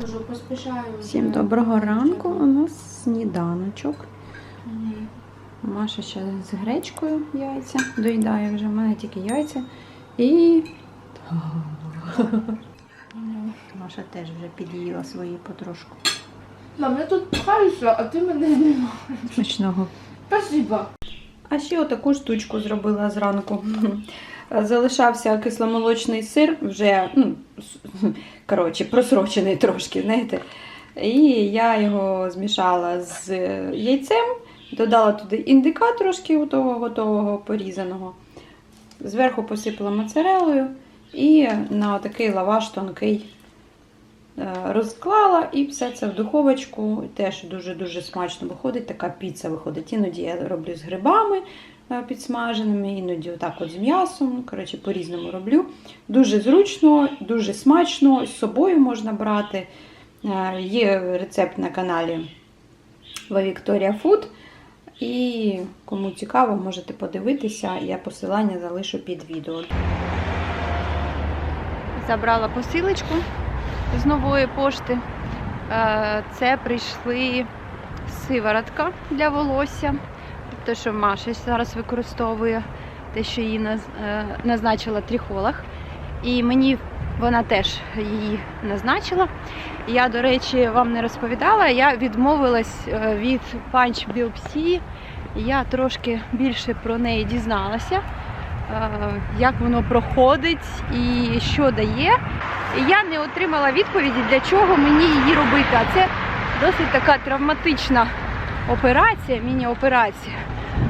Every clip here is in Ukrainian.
кажу, поспішаю. Всім доброго ранку. У нас сніданочок. Маша ще з гречкою яйця доїдає вже. У мене тільки яйця. І Маша теж вже під'їла свої потрошку. Мам, я тут пхаюся, а ти мене не можеш. Смачного. Спасибо. А ще отаку штучку зробила зранку. Залишався кисломолочний сир, вже ну, коротше, просрочений трошки, знаєте. І я його змішала з яйцем, додала туди індика трошки готового, готового порізаного. Зверху посипала моцарелою і на такий лаваш тонкий е, розклала і все це в духовочку. Теж дуже-дуже смачно виходить. Така піца виходить. Іноді я роблю з грибами е, підсмаженими, іноді отак от з м'ясом. Коротше, по-різному роблю. Дуже зручно, дуже смачно, з собою можна брати. Е, Є рецепт на каналі Victoria Food. І кому цікаво, можете подивитися. Я посилання залишу під відео. Забрала посилочку з нової пошти. Е, Це прийшли сиворотка для волосся. Те, що Маша зараз використовує, те, що наз- е, назначила трихолог. І мені вона теж її назначила. Я, до речі, вам не розповідала, я відмовилась е, від панч-біопсії. Я трошки більше про неї дізналася, е, як воно проходить і що дає. Я не отримала відповіді, для чого мені її робити. А це досить така травматична операція, міні-операція.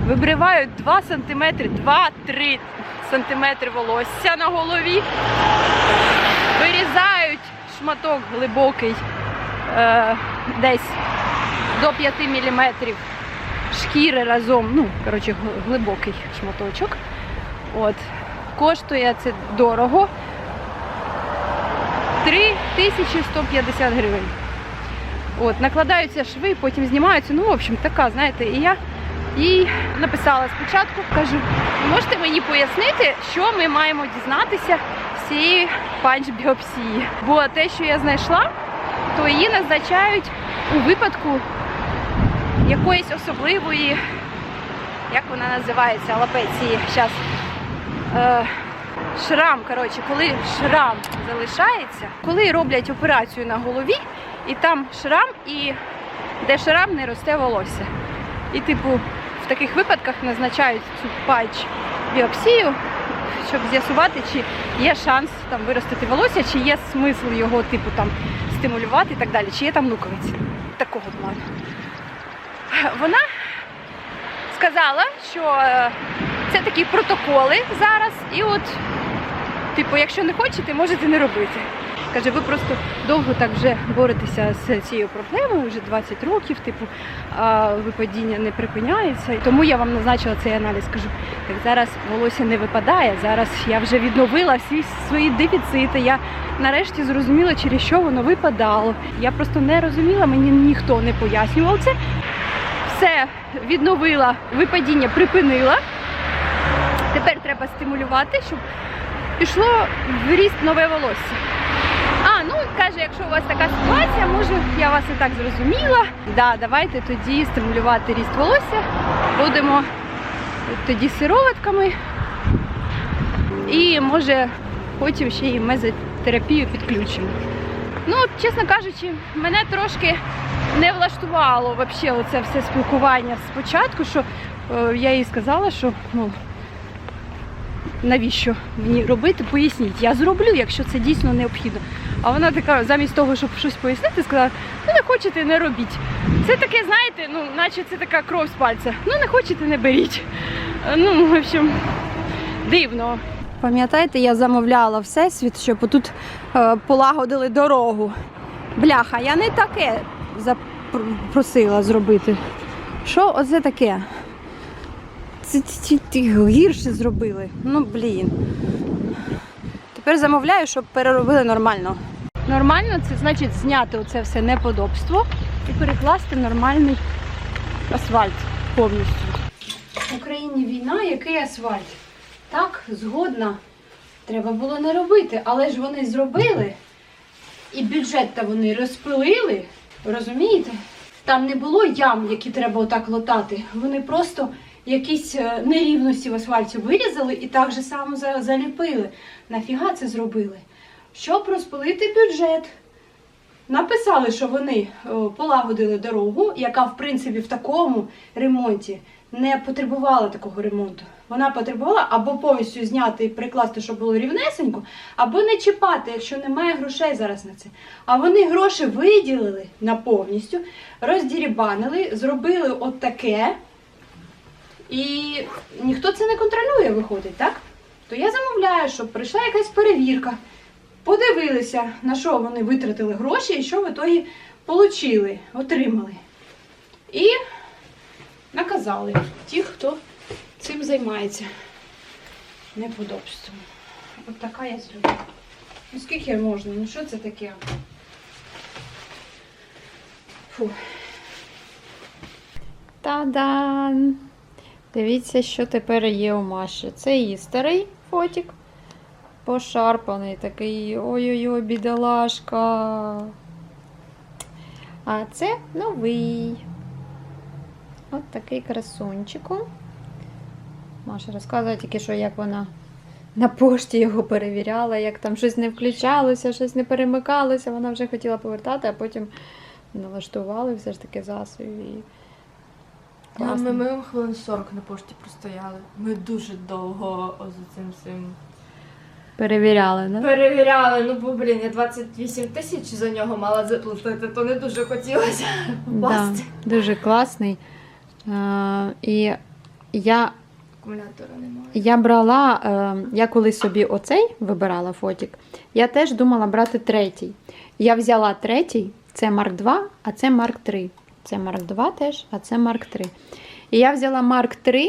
Вибривають 2 см, 2-3 см волосся на голові, вирізають шматок глибокий е, десь до 5 мм шкіри разом, ну, коротше, глибокий шматочок. От. Коштує це дорого. 3150 гривень. От, накладаються шви, потім знімаються. Ну, в общем, така, знаєте, і я їй написала спочатку, кажу, можете мені пояснити, що ми маємо дізнатися з цієї панч-біопсії? Бо те, що я знайшла, то її назначають у випадку якоїсь особливої, як вона називається, алапеції, зараз. Е, шрам, коротше, коли шрам залишається, коли роблять операцію на голові, і там шрам, і де шрам не росте волосся. І, типу, в таких випадках назначають цю патч біопсію, щоб з'ясувати, чи є шанс там виростити волосся, чи є смисл його, типу, там стимулювати і так далі, чи є там луковиці. Такого плану. Вона сказала, що е, це такі протоколи зараз, і от, типу, якщо не хочете, можете не робити. Каже, ви просто довго так вже боретеся з цією проблемою, вже 20 років, типу, а випадіння не припиняється. Тому я вам назначила цей аналіз. Кажу, так зараз волосся не випадає. Зараз я вже відновила всі свої дефіцити. Я нарешті зрозуміла, через що воно випадало. Я просто не розуміла, мені ніхто не пояснював це. Все відновила, випадіння припинила. Тепер треба стимулювати, щоб пішло в ріст нове волосся. Каже, якщо у вас така ситуація, може я вас і так зрозуміла. Да, давайте тоді стимулювати ріст волосся. Будемо тоді сироватками. І може потім ще й мезотерапію підключимо. Ну, чесно кажучи, мене трошки не влаштувало вообще оце все спілкування спочатку, що е, я їй сказала, що ну, навіщо мені робити, поясніть. Я зроблю, якщо це дійсно необхідно. А вона така, замість того, щоб щось пояснити, сказала, ну не хочете, не робіть. Це таке, знаєте, ну, наче це така кров з пальця. Ну не хочете, не беріть. Ну, в общем, дивно. Пам'ятаєте, я замовляла всесвіт, щоб тут е, полагодили дорогу. Бляха, я не таке запросила зробити. Що оце таке? Це гірше зробили. Ну, блін. Тепер замовляю, щоб переробили нормально. Нормально це значить зняти оце все неподобство і перекласти нормальний асфальт повністю. В Україні війна, який асфальт? Так, згодна. Треба було не робити, але ж вони зробили. І бюджет-то вони розпилили, розумієте? Там не було ям, які треба отак латати. Вони просто якісь е, нерівності в асфальті вирізали і так же само заліпили. Нафіга це зробили? Щоб розпилити бюджет. Написали, що вони полагодили дорогу, яка в принципі в такому ремонті не потребувала такого ремонту. Вона потребувала або повністю зняти і прикласти, щоб було рівнесенько, або не чіпати, якщо немає грошей зараз на це. А вони гроші виділили на повністю, роздірібанили, зробили от таке, і ніхто це не контролює, виходить, так? То я замовляю, щоб прийшла якась перевірка. Подивилися, на що вони витратили гроші і що в ітогі получили, отримали. І наказали тих, хто цим займається неподобством. От така я зроблю. Ну скільки можна? Ну що це таке? Фу. Та-дан! Дивіться, що тепер є у Маші. Це її старий фотик. Пошарпаний такий. Ой-ой-ой, бідолашка. А це новий. От такий красунчику. Маша розказує тільки, що як вона на пошті його перевіряла, як там щось не включалося, щось не перемикалося. Вона вже хотіла повертати, а потім налаштували все ж таки засобів. І... Ми, Класно. ми хвилин 40 на пошті простояли. Ми дуже довго за цим всім Перевіряли, да? перевіряли. Ну бо блін, я 28 тисяч за нього мала заплатити, то не дуже хотілося Да, дуже класний. Е, і я, Акумулятора немає. я брала, е, я коли собі оцей вибирала фотик, я теж думала брати третій. Я взяла третій, це Марк 2, а це Марк 3. Це Марк 2 теж, а це Марк 3. І я взяла Марк 3,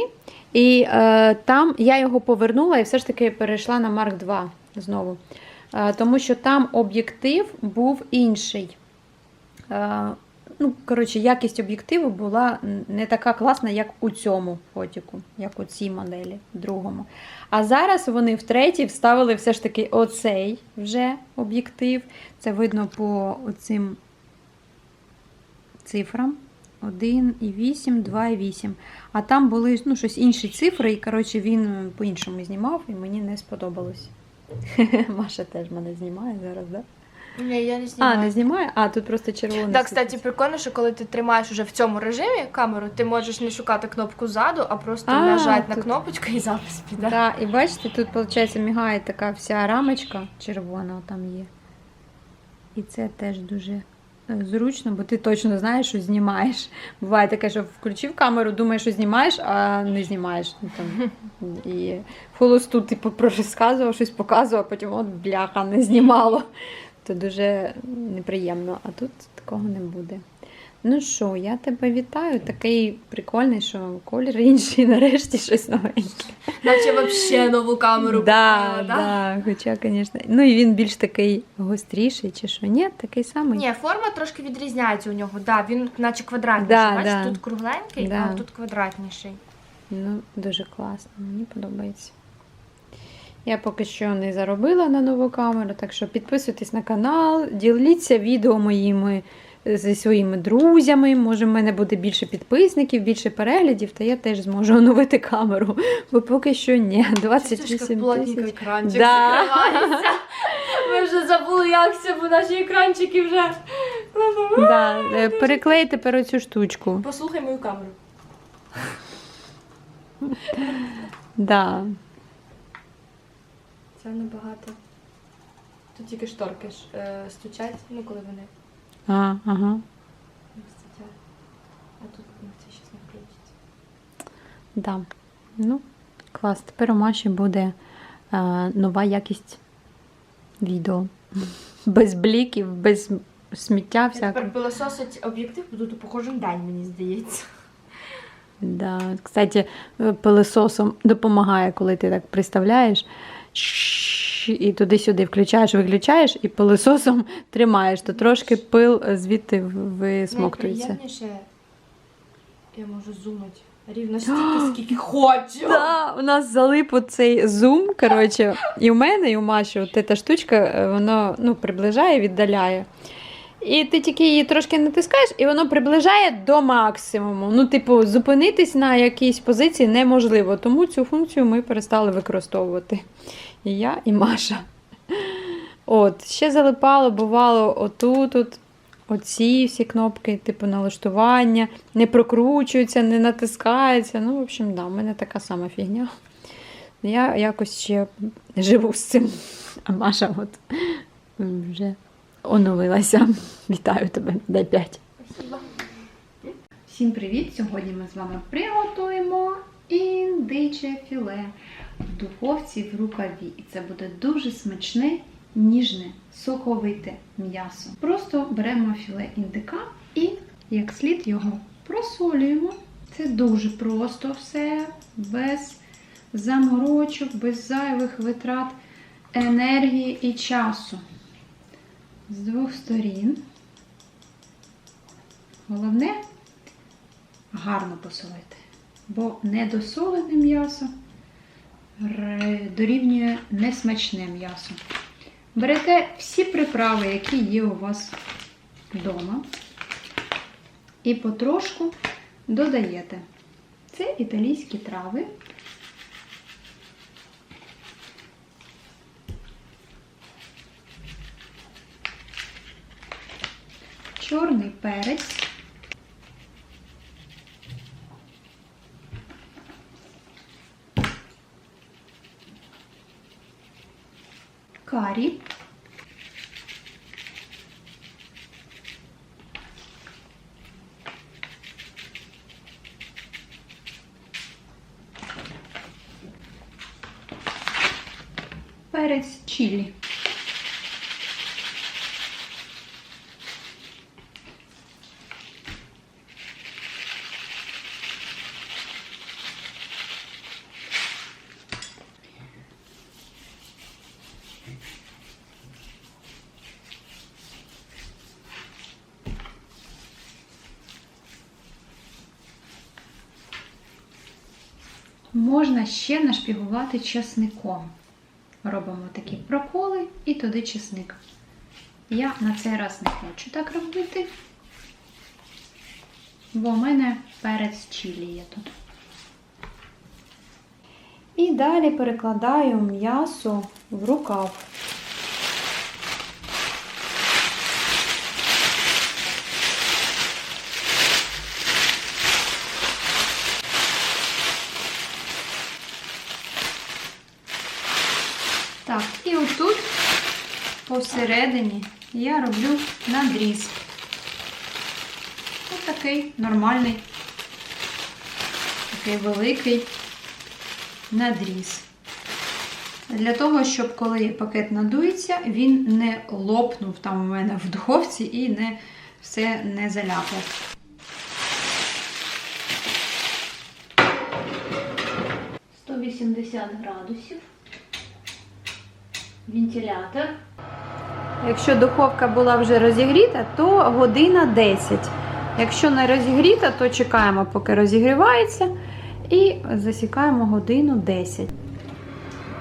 і е, там я його повернула і все ж таки перейшла на Марк 2 знову. Е, тому що там об'єктив був інший. Е, ну, коротше, якість об'єктиву була не така класна, як у цьому фотіку, як у цій моделі, другому. А зараз вони втретє вставили все ж таки оцей вже об'єктив. Це видно по цим цифрам. 1,8, 2,8. А там були ну, щось інші цифри, і коротше, він по-іншому знімав, і мені не сподобалось. Маша теж мене знімає зараз, так? Да? Ні, я не А, знімаю. не знімає? А, тут просто червоний. Так, кстати, світить. прикольно, що коли ти тримаєш уже в цьому режимі камеру, ти можеш не шукати кнопку ззаду, а просто А, нажати на кнопочку і запис піде. Так, і бачите, тут, виходить, мігає така вся рамочка червона там є. І це теж дуже е, зручно, бо ти точно знаєш, що знімаєш. Буває таке, що включив камеру, думаєш, що знімаєш, а не знімаєш. Ну, Там, і в холосту типу розказував, щось показував, а потім от бляха не знімало. То дуже неприємно, а тут такого не буде. Ну що, я тебе вітаю. Такий прикольний, що колір інший, нарешті щось новеньке. Наче взагалі нову камеру Да, купила, да? да, хоча, звісно. Ну і він більш такий гостріший, чи що? Ні, такий самий. Ні, форма трошки відрізняється у нього. Да, він наче квадратніший. Да, Бачиш, да. тут кругленький, Да. а тут квадратніший. Ну, дуже класно, мені подобається. Я поки що не заробила на нову камеру, так що підписуйтесь на канал, діліться відео моїми зі своїми друзями. Може, в мене буде більше підписників, більше переглядів, та я теж зможу оновити камеру. Бо поки що ні. 28 плотненько тисяч. екранчик Да. закривається. Ми вже забули, як це, бо наші екранчики вже. Да, е, переклей тепер оцю штучку. Послухай мою камеру. Да. Це набагато. Тут тільки шторки е, стучать, ну коли вони А, ага. А тут це щось не включиться. Да. Ну, клас. Тепер у Маші буде е, нова якість відео. Без бліків, без сміття всякого. тепер пилососить об'єктив, буду тут по кожен день, мені здається. Да. Кстати, е, пилососом допомагає, коли ти так приставляєш. І туди-сюди включаєш, виключаєш, і пилососом тримаєш, то трошки пил звідти висмоктується. Найприємніше я можу зумати Рівно стільки, скільки хочу. Да, у нас залип оцей зум, коротше, і в мене, і у Маші от ця штучка, е, воно ну, приближає, віддаляє. І ти тільки її трошки натискаєш, і воно приближає до максимуму. Ну, типу, зупинитись на якійсь позиції неможливо. Тому цю функцію ми перестали використовувати. І я, і Маша. От, ще залипало, бувало, отут, от, оці всі кнопки, типу налаштування, не прокручуються, не натискаються. Ну, в общем, да, у мене така сама фігня. Я якось ще живу з цим. А Маша от вже оновилася. Вітаю тебе, дай 5. Всім привіт! Сьогодні ми з вами приготуємо індиче філе в духовці в рукаві. І це буде дуже смачне, ніжне, соковите м'ясо. Просто беремо філе індика і як слід його просолюємо. Це дуже просто все, без заморочок, без зайвих витрат енергії і часу. З двох сторін. Головне гарно посолити, бо недосолене м'ясо дорівнює несмачне м'ясо. Берете всі приправи, які є у вас вдома, і потрошку додаєте. Це італійські трави. Чорний перець. Карі. Перець чилі. Можна ще нашпігувати чесником. Робимо такі проколи і туди чесник. Я на цей раз не хочу так робити, бо в мене перець чилі є тут. І далі перекладаю м'ясо в рукав. Отут посередині я роблю надріз. Ось такий нормальний, такий великий надріз. Для того, щоб коли пакет надується, він не лопнув там у мене в духовці і не все не заляпав. – 180 градусів вентилятор. Якщо духовка була вже розігріта, то година 10. Якщо не розігріта, то чекаємо, поки розігрівається, і засікаємо годину 10.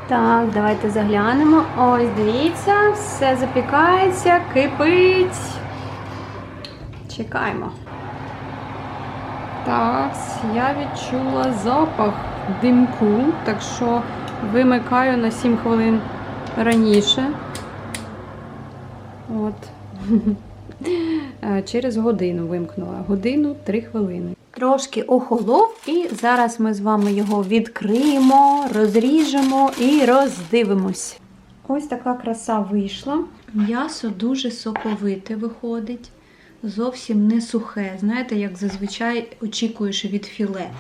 Так, давайте заглянемо. Ось, дивіться, все запікається, кипить. Чекаємо. Так, я відчула запах димку, так що вимикаю на 7 хвилин раніше. От. Е, Через годину вимкнула. Годину 3 хвилини. Трошки охолов, і зараз ми з вами його відкриємо, розріжемо і роздивимось. Ось така краса вийшла. М'ясо дуже соковите виходить, зовсім не сухе. Знаєте, як зазвичай очікуєш від філе.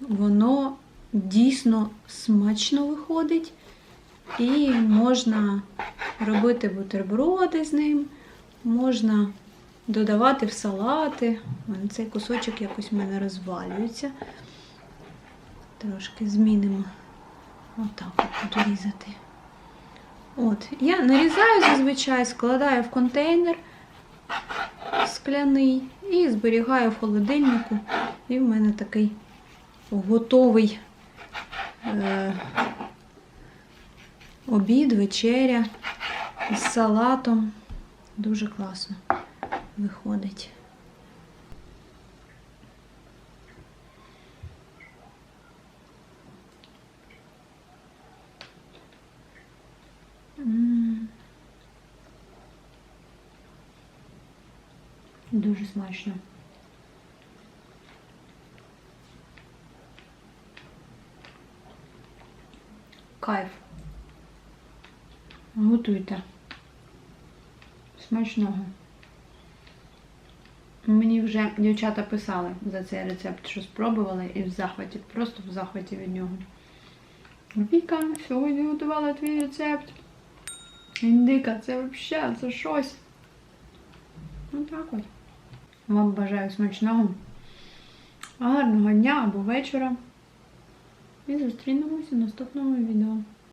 Воно дійсно смачно виходить. І можна робити бутерброди з ним, можна додавати в салати. Цей кусочок якось в мене розвалюється. Трошки змінимо. Отак от буду різати. От, я нарізаю зазвичай, складаю в контейнер, скляний і зберігаю в холодильнику. І в мене такий готовий е, обід, вечеря з салатом. Дуже класно виходить. Дуже смачно. Кайф. Готуйте. Смачного. Мені вже дівчата писали за цей рецепт, що спробували і в захваті, просто в захваті від нього. Віка, сьогодні готувала твій рецепт. Індика, це взагалі, це щось. Ну так от. Вам бажаю смачного, гарного дня або вечора. І зустрінемося в наступному відео.